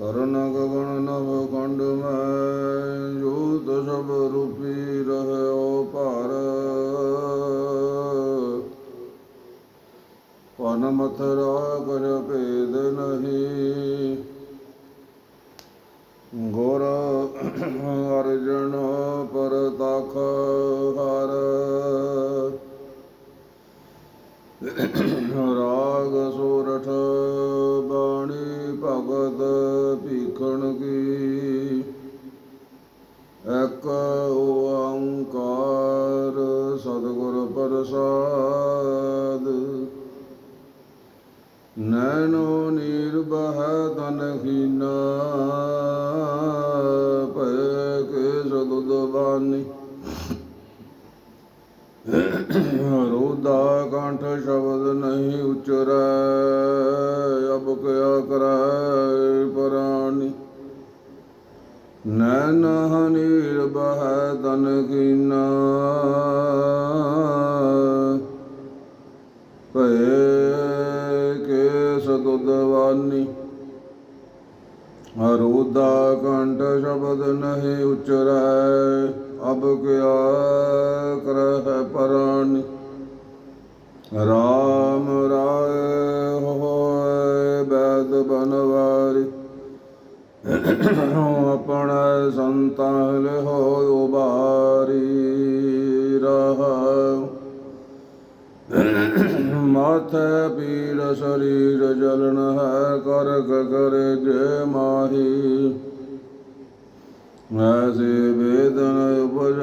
ਕਰਨ ਗਗਨ ਨਭ ਕੰਡ ਮੈਂ, ਜੋਤ ਸਭ ਰੂਪੀ ਰਹਿਓ ਭਾਰ। ਪਨ ਮਥਰਾ ਕਰ ਭੇਦ ਨਹੀਂ। ਗੁਰ ਅਰਜਨ ਪਰਤਖ ਹਰ। ਭਗਤ ਭੀਖਣ ਕੀ? ਇੱਕ ਓੰਕਾਰ ਸਤਿਗੁਰ ਪ੍ਰਸਾਦ। ਨੈਨੋ ਨਿਰਭੈ ਤਨਹੀਨਾ ਭੈ ਕੇ ਸਦੁਦ ਬਾਨੀ ਰੋਦਾ ਕੰਠ ਸ਼ਬਦ ਨਹੀਂ ਉਚਰੈ। ਨੈਨ ਹਨੀਰ ਬਹਿ ਤਨ ਕੀਨਾ। ਭਏ ਕੇ ਸਦੁਦਵਾਨੀ ਅਰੋਦਾ ਕੰਠ ਸ਼ਬਦ ਨਹੀਂ ਉਚਰੈ। ਅਬ ਕਿਆ ਕਰਹਿ ਪਰਾਨੀ। ਰਾਮ ਰਾਏ ਹੋਏ ਬੈਦ ਬਨਵਾਰੀ ਆਪਣਾ ਸੰਤਾਨ ਹੋ ਉਬਾਰੀ ਰਹਾ। ਮਾਥੇ ਪੀੜ ਸਰੀਰ ਜਲਨ ਹੈ ਕਰ ਕਰ ਜੇ ਮਾਹੀ। ਐਸੇ ਵੇਦਨ ਉਪਜ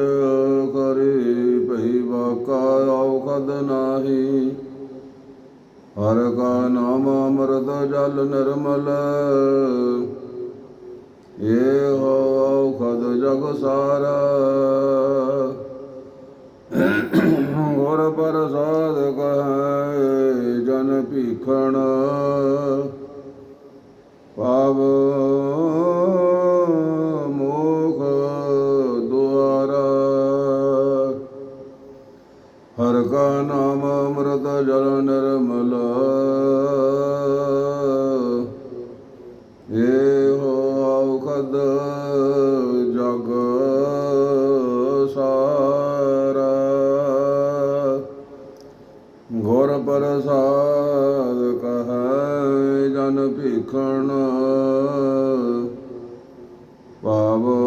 ਕਰੀ ਪਈ ਬਾਕਾ ਔਖਦ ਨਾਹੀ। ਹਰ ਕਾ ਨਾਮ ਅਮਰਤ ਜਲ ਨਿਰਮਲ ਇਹ ਹੋ ਔਖਦ ਜਗ ਸਾਰਾ। ਗੁਰ ਪ੍ਰਸਾਦ ਕਹੈ ਜਨ ਭੀਖਣ। ਪਾਵ ਮੋਖ ਦੁਆਰਾ। ਹਰ ਕਾ ਨਾਮ ਅੰਮ੍ਰਿਤ ਜਲ ਨਿਰਮਲ। ਔਖਦ ਜਗ ਸਾਰਾ। ਗੁਰ ਪ੍ਰਸਾਦ ਕਹੈ ਜਨ ਭੀਖਣ ਪਾਵ